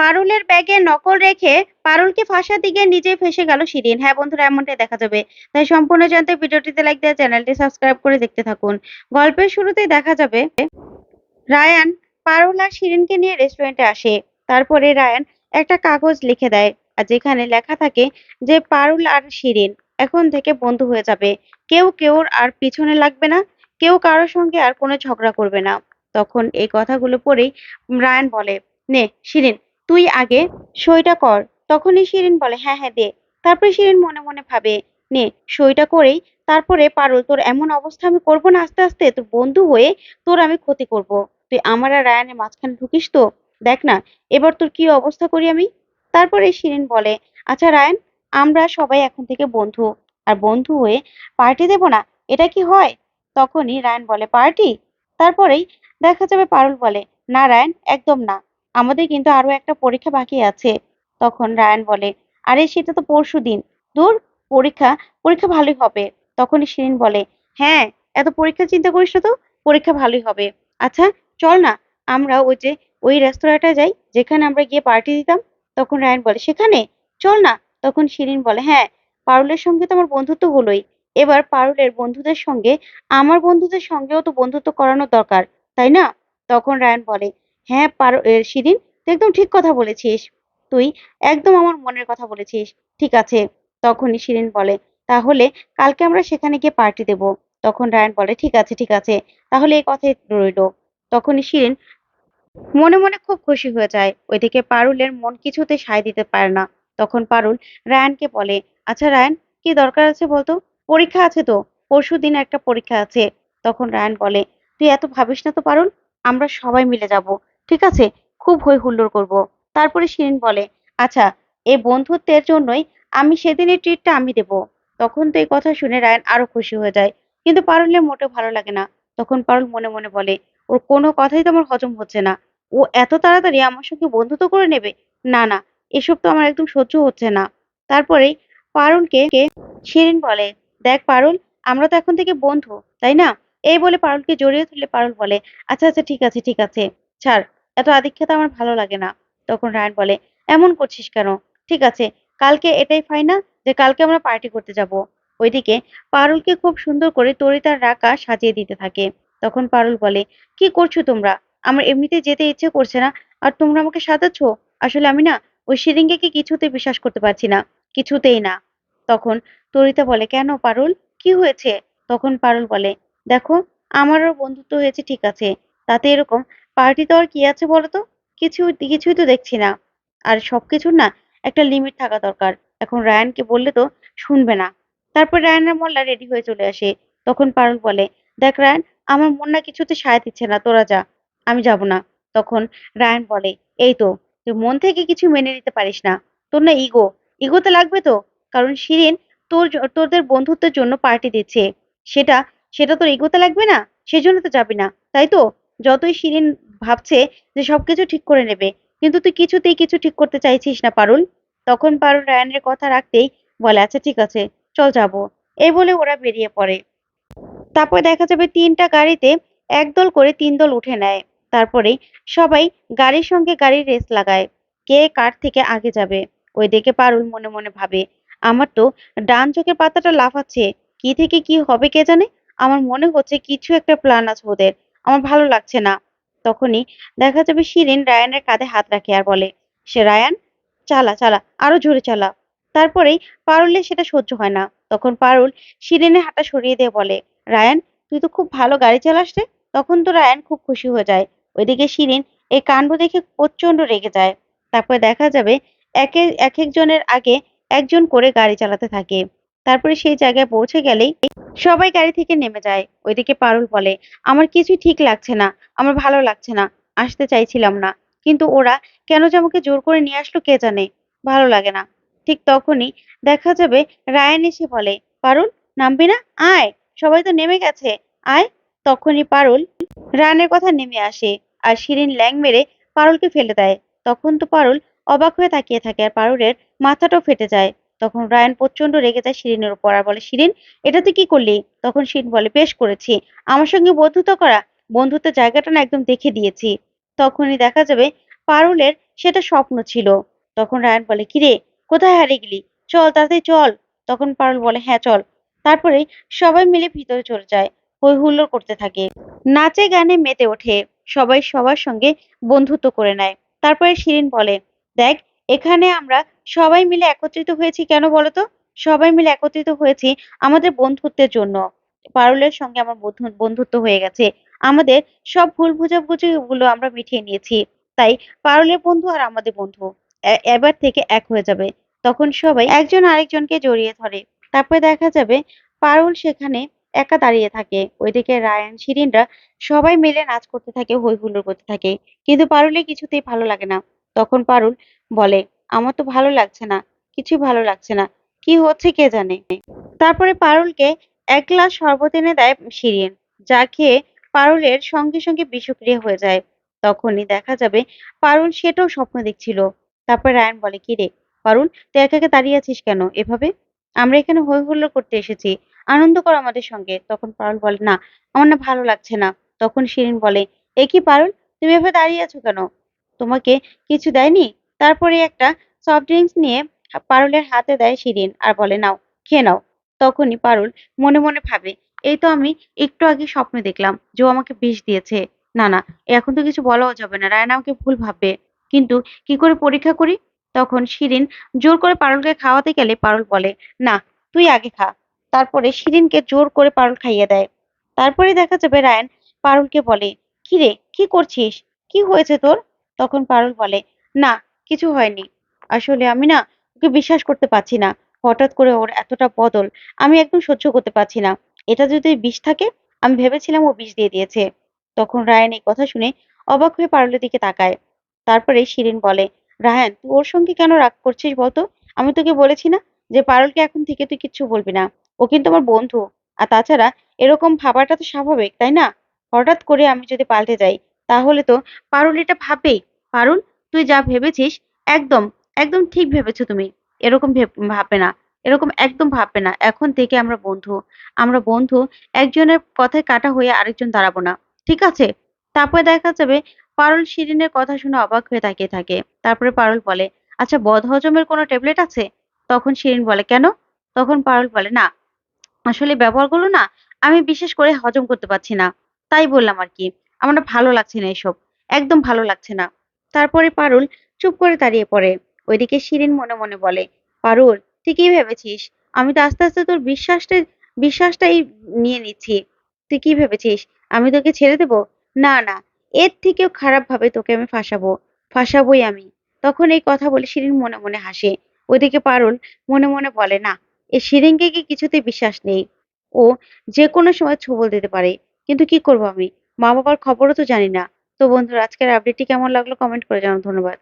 পারুলের ব্যাগে নকল রেখে পারুলকে ফাঁসার দিকে নিজেই ফেসে গেল শিরিন। হ্যাঁ বন্ধুরা, এমনটাই দেখা যাবে। তাই সম্পূর্ণ জানতে ভিডিওটিতে লাইক দেওয়া চ্যানেলটি সাবস্ক্রাইব করে দেখতে থাকুন। গল্পের শুরুতেই দেখা যাবে, রায়ান পারুল আর শিরিনকে নিয়ে রেস্টুরেন্টে আসে। তারপরে রায়ান একটা কাগজ লিখে দেয়, আর যেখানে লেখা থাকে যে পারুল আর শিরিন এখন থেকে বন্ধু হয়ে যাবে। কেউ কেউ আর পিছনে লাগবে না, কেউ কারোর সঙ্গে আর কোনো ঝগড়া করবে না। তখন এই কথাগুলো পড়েই রায়ান বলে, নে, শিরিন তুই আগে সইটা কর। তখনই শিরিন বলে হ্যাঁ হ্যাঁ দে। তারপরে শিরিন মনে মনে ভাবে, নে, সইটা করেই তারপরে পারুল, তোর এমন অবস্থা আমি করব না আস্তে আস্তে, তোর বন্ধু হয়ে তোর আমি ক্ষতি করব। তুই আমার আর রায়ানের মাঝখানে ঢুকিস তো, দেখ না, এবার তোর কি অবস্থা করি আমি? তারপরে শিরিন বলে আচ্ছা রায়ান, আমরা সবাই এখন থেকে বন্ধু, আর বন্ধু হয়ে পার্টি দেব না, এটা কি হয়? তখনই রায়ান বলে পার্টি তারপরেই দেখা যাবে পারুল বলে, না, রায়ান, একদম না। আমাদের কিন্তু আরও একটা পরীক্ষা বাকি আছে। তখন রায়ান বলে, আরে, সেটা তো পরশু দিন দূর পরীক্ষা পরীক্ষা ভালোই হবে। তখনই শিরিন বলে হ্যাঁ এত পরীক্ষা চিন্তা করিস তো, পরীক্ষা ভালোই হবে। আচ্ছা চল না, আমরা ওই যে, ওই রেস্তোরাঁটা যাই, যেখানে আমরা গিয়ে পার্টি দিতাম। তখন রায়ান বলে, সেখানে? চল না। তখন শিরিন বলে হ্যাঁ পারুলের সঙ্গে তো আমার বন্ধুত্ব হলোই। এবার পারুলের বন্ধুদের সঙ্গে, আমার বন্ধুদের সঙ্গেও তো বন্ধুত্ব করানো দরকার, তাই না? তখন রায়ান বলে হ্যাঁ পারো শিরিন তুই একদম ঠিক কথা বলেছিস। তুই একদম আমার মনের কথা বলেছিস। ঠিক আছে, তখনই শিরিন বলে, তাহলে কালকে আমরা সেখানে গিয়ে পার্টি দেব। তখন রায়ান বলে, ঠিক আছে ঠিক আছে, তাহলে এই কথাই রইল। তখনই শিরিন মনে মনে খুব খুশি হয়ে যায়। ওইদিকে পারুলের মন কিছুতে সায় দিতে পারে না। তখন পারুল রায়ানকে বলে আচ্ছা রায়ান, কি দরকার আছে বলতো? পরীক্ষা আছে তো? পরশু দিন একটা পরীক্ষা আছে। তখন রায়ান বলে, তুই এত ভাবিস না তো পারুল? আমরা সবাই মিলে যাব। ঠিক আছে, খুব হই হুল্লোড় করব। তারপরে শিরিন বলে আচ্ছা এই বন্ধুত্বের জন্যই আমি সেদিনের ট্রিটটা আমি দেব তখন তো এই কথা শুনে রায়ান আরও খুশি হয়ে যায়। কিন্তু পারুলের মোটেও ভালো লাগে না। তখন পারুল মনে মনে বলে, ওর কোনো কথাই তো আমার হজম হচ্ছে না। ও এত তাড়াতাড়ি আমার সঙ্গে বন্ধুত্ব করে নেবে? না না, এসব তো আমার একদম সহ্য হচ্ছে না তারপরেই পারুলকে শিরিন বলে, দেখ পারুল, আমরা তো এখন থেকে বন্ধু, তাই না এই বলে পারুলকে জড়িয়ে ধরলে পারুল বলে আচ্ছা আচ্ছা ঠিক আছে ঠিক আছে। ছাড় এত আদিক্ষেতা আমার ভালো লাগে না। তখন রায়ন বলে, এমন করছিস কেন? ঠিক আছে, কালকে এটাই ফাইনাল যে কালকে আমরা পার্টি করতে যাব। ওইদিকে পারুলকে খুব সুন্দর করে তরিতার রাকা সাজিয়ে দিতে থাকে। তখন পারুল বলে, কি করছ তোমরা? আমার এমনিতে যেতে ইচ্ছে করছে না, আর তোমরা আমাকে সাজাচ্ছ? আসলে আমি না ওই শিরিঙ্গিকে কিছুতে বিশ্বাস করতে পারছি না, কিছুতেই না। তখন তরিতা বলে, কেন পারুল? কি হয়েছে? তখন পারুল বলে, দেখো, আমারও বন্ধুত্ব হয়েছে ঠিক আছে, তাতে এরকম পার্টি তো আর কি আছে বলতো? কিছু, কিছুই তো দেখছি না। আর সবকিছুর না একটা লিমিট থাকা দরকার। এখন রায়ানকে বললে তো শুনবে না। তারপর রায়ানের মোল্লা রেডি হয়ে চলে আসে। তখন পারুল বলে, দেখ রায়ান, আমার মন না কিছুতে সায় দিচ্ছে না, তোরা যা। আমি যাব না। তখন রায়ান বলে, এই তো, তুই মন থেকে কিছু মেনে নিতে পারিস না। তোর না ইগো ইগোতে লাগবে তো। কারণ শিরিন তোর তোদের বন্ধুত্বের জন্য পার্টি দিচ্ছে। সেটা সেটা তোর ইগোতে লাগবে না? সেজন্য তো যাবি না। তাই তো? যতই শিরিন ভাবছে যে সবকিছু ঠিক করে নেবে, কিন্তু তুই কিছুতেই কিছু ঠিক করতে চাইছিস না পারুল। তখন পারুল রায়ানের কথা রাখতেই বলে আচ্ছা ঠিক আছে, চল যাব। এই বলে ওরা বেরিয়ে পড়ে। তারপর দেখা যাবে তিনটা গাড়িতে একদল করে তিন দল উঠে নেয়। তারপরে সবাই গাড়ির সঙ্গে গাড়ির রেস লাগায়, কে কার থেকে আগে যাবে। ওই দেখে পারুল মনে মনে ভাবে, আমার তো ডান চোখের পাতাটা লাফাচ্ছে, কি থেকে কি হবে কে জানে? আমার মনে হচ্ছে কিছু একটা প্ল্যান আছে ওদের। আমার ভালো লাগছে না। তখনই দেখা যাবে শিরিন রায়ানের কাঁধে হাত রাখে আর বলে, সে রায়ান, চালা চালা, আরও জোরে চালা। তারপরেই পারুলের সেটা সহ্য হয় না। তখন পারুল শিরিনের হাতটা সরিয়ে দিয়ে বলে, রায়ান, তুই তো খুব ভালো গাড়ি চালাস রে। তখন তো রায়ান খুব খুশি হয়ে যায়। ওইদিকে শিরিন এই কাণ্ড দেখে প্রচণ্ড রেগে যায়। তারপরে দেখা যাবে একে এক একজনের আগে একজন করে গাড়ি চালাতে থাকে। তারপরে সেই জায়গায় পৌঁছে গেলেই সবাই গাড়ি থেকে নেমে যায়। ওইদিকে পারুল বলে, আমার কিছুই ঠিক লাগছে না, আমার ভালো লাগছে না, আসতে চাইছিলাম না। কিন্তু ওরা কেন যে আমাকে জোর করে নিয়ে আসলো কে জানে? ভালো লাগে না। ঠিক তখনই দেখা যাবে রায়ান এসে বলে, পারুল, নামবি না? আয়, সবাই তো নেমে গেছে। আয়। তখনই পারুল রায়ানের কথা নেমে আসে আর শিরিন ল্যাং মেরে পারুলকে ফেলে দেয়। তখন তো পারুল অবাক হয়ে তাকিয়ে থাকে আর পারুলের মাথাটাও ফেটে যায়। তখন রায়ান প্রচণ্ড রেগে যায় শিরিনের উপর আর বলে, শিরিন এটা তুই কি করলি? তখন শিরিন বলে, বেশ করেছি। আমার সঙ্গে বন্ধুত্ব করা বন্ধুত্বের জায়গাটা না একদম দেখে দিয়েছি। তখনই দেখা যাবে পারুলের সেটা স্বপ্ন ছিল। তখন রায়ান বলে কিরে কোথায় হারিয়ে গেলি? চল তাড়াতাড়ি চল। তখন পারুল বলে হ্যাঁ চল। তারপরে সবাই মিলে ভিতরে চলে যায় হই হুল্লোড় করতে থাকে। নাচে গানে মেতে ওঠে, সবাই সবার সঙ্গে বন্ধুত্ব করে নেয়। তারপরে শিরিন বলে, দেখ, এখানে আমরা সবাই মিলে একত্রিত হয়েছি কেন বলতো? সবাই মিলে একত্রিত হয়েছি আমাদের বন্ধুত্বের জন্য। পারুলের সঙ্গে আমার বন্ধু- বন্ধুত্ব হয়ে গেছে। আমাদের সব ভুল বোঝাবুঝি গুলো আমরা মিটিয়ে নিয়েছি। তাই পারুলের বন্ধু আর আমাদের বন্ধু এবার থেকে এক হয়ে যাবে। তখন সবাই একজন আরেকজনকে জড়িয়ে ধরে। তারপরে দেখা যাবে পারুল সেখানে একা দাঁড়িয়ে থাকে। ওইদিকে রায়ান, শিরিনরা সবাই মিলে নাচ করতে থাকে হই হুল্লোড় করতে থাকে। কিন্তু পারুলের কিছুতেই ভালো লাগে না। তখন পারুল বলে আমার তো ভালো লাগছে না, কিছুই ভালো লাগছে না, কি হচ্ছে কে জানে? তারপরে পারুলকে এক গ্লাস শরবত এনে দেয় শিরিন, যা খেয়ে পারুলের সঙ্গে সঙ্গে বিষক্রিয়া হয়ে যায়। তখনই দেখা যাবে পারুল সেটাও স্বপ্ন দেখছিল। তারপর রায়ান বলে, কি রে, পারুল, তুই একা একা দাঁড়িয়ে আছিস কেন এভাবে? আমরা এখানে হই হুল্লোড় করতে এসেছি, আনন্দ কর আমাদের সঙ্গে। তখন পারুল বলে, না, আমার না ভালো লাগছে না। তখন শিরিন বলে, এ কি পারুল, তুমি এভাবে দাঁড়িয়ে আছো কেন? তোমাকে কিছু দেয়নি? তারপরে একটা সফট ড্রিঙ্কস নিয়ে পারুলের হাতে দেয় শিরিন আর বলে, নাও, খেয়ে নাও। তখনই পারুল মনে মনে ভাবে, এই তো আমি একটু আগে স্বপ্ন দেখলাম, জো আমাকে বিষ দিয়েছে। না না, এখন তো কিছু বলাও যাবে না, রায়না আমাকে ভুল ভাববে। কিন্তু কি করে পরীক্ষা করি? তখন শিরিন জোর করে পারুলকে খাওয়াতে গেলে পারুল বলে, না, তুই আগে খা। তারপরে শিরিনকে জোর করে পারুল খাইয়ে দেয়। তারপরে দেখা যাবে রায়ন পারুলকে বলে, কি রে, কি করছিস? কি হয়েছে তোর? তখন পারুল বলে, না কিছু হয়নি। আসলে আমি না ওকে বিশ্বাস করতে পারছি না। হঠাৎ করে ওর এতটা বদল আমি একদম সহ্য করতে পারছি না। এটা যদি বিষ থাকে, আমি ভেবেছিলাম ও বিষ দিয়ে দিয়েছে। তখন রায়ান এই কথা শুনে অবাক হয়ে পারুলের দিকে তাকায়। তারপরে শিরিন বলে, রায়ান, তুই ওর সঙ্গে কেন রাগ করছিস বলতো? আমি তোকে বলেছি না যে পারুলকে এখন থেকে তুই কিচ্ছু বলবি না। ও কিন্তু আমার বন্ধু। আর তাছাড়া এরকম ভাবাটা তো স্বাভাবিক, তাই না? হঠাৎ করে আমি যদি পাল্টে যাই, তাহলে তো পারুল এটা ভাববেই পারুল তুই যা ভেবেছিস, একদম একদম ঠিক ভেবেছো তুমি। এরকম ভেব- ভাববে না। এরকম একদম ভাববে না। এখন থেকে আমরা বন্ধু। আমরা বন্ধু, একজনের কথায় কাটা হয়ে আরেকজন দাঁড়াবো না। ঠিক আছে? তারপরে দেখা যাবে পারুল শিরিনের কথা শুনে অবাক হয়ে তাকিয়ে থাকে। তারপরে পারুল বলে আচ্ছা বদহজমের কোনো ট্যাবলেট আছে? তখন শিরিন বলে, কেন? তখন পারুল বলে, না, আসলে ব্যবহারগুলো না আমি বিশেষ করে হজম করতে পারছি না। তাই বললাম আর কি। আমার ভালো লাগছে না এসব। একদম ভালো লাগছে না। তারপরে পারুল চুপ করে দাঁড়িয়ে পড়ে। ওইদিকে শিরিন মনে মনে বলে, পারুল, তুই কি ভেবেছিস? আমি তো আস্তে আস্তে তোর বিশ্বাসটা, বিশ্বাসটাই নিয়ে নিচ্ছি। তুই কি ভেবেছিস? আমি তোকে ছেড়ে দেবো? না না, এর থেকেও খারাপ ভাবে তোকে আমি ফাঁসাবো, ফাঁসাবোই আমি। তখন এই কথা বলে শিরিন মনে মনে হাসে। ওইদিকে পারুল মনে মনে বলে, না, এ শিরিনকে কি কিছুতে বিশ্বাস নেই। ও যে কোনো সময় ছবল দিতে পারে। কিন্তু কি করব আমি? মা বাবার খবরও তো জানি না। তো বন্ধুরা আজকের আপডেটটি কেমন লাগল? কমেন্ট করে জানাও। ধন্যবাদ।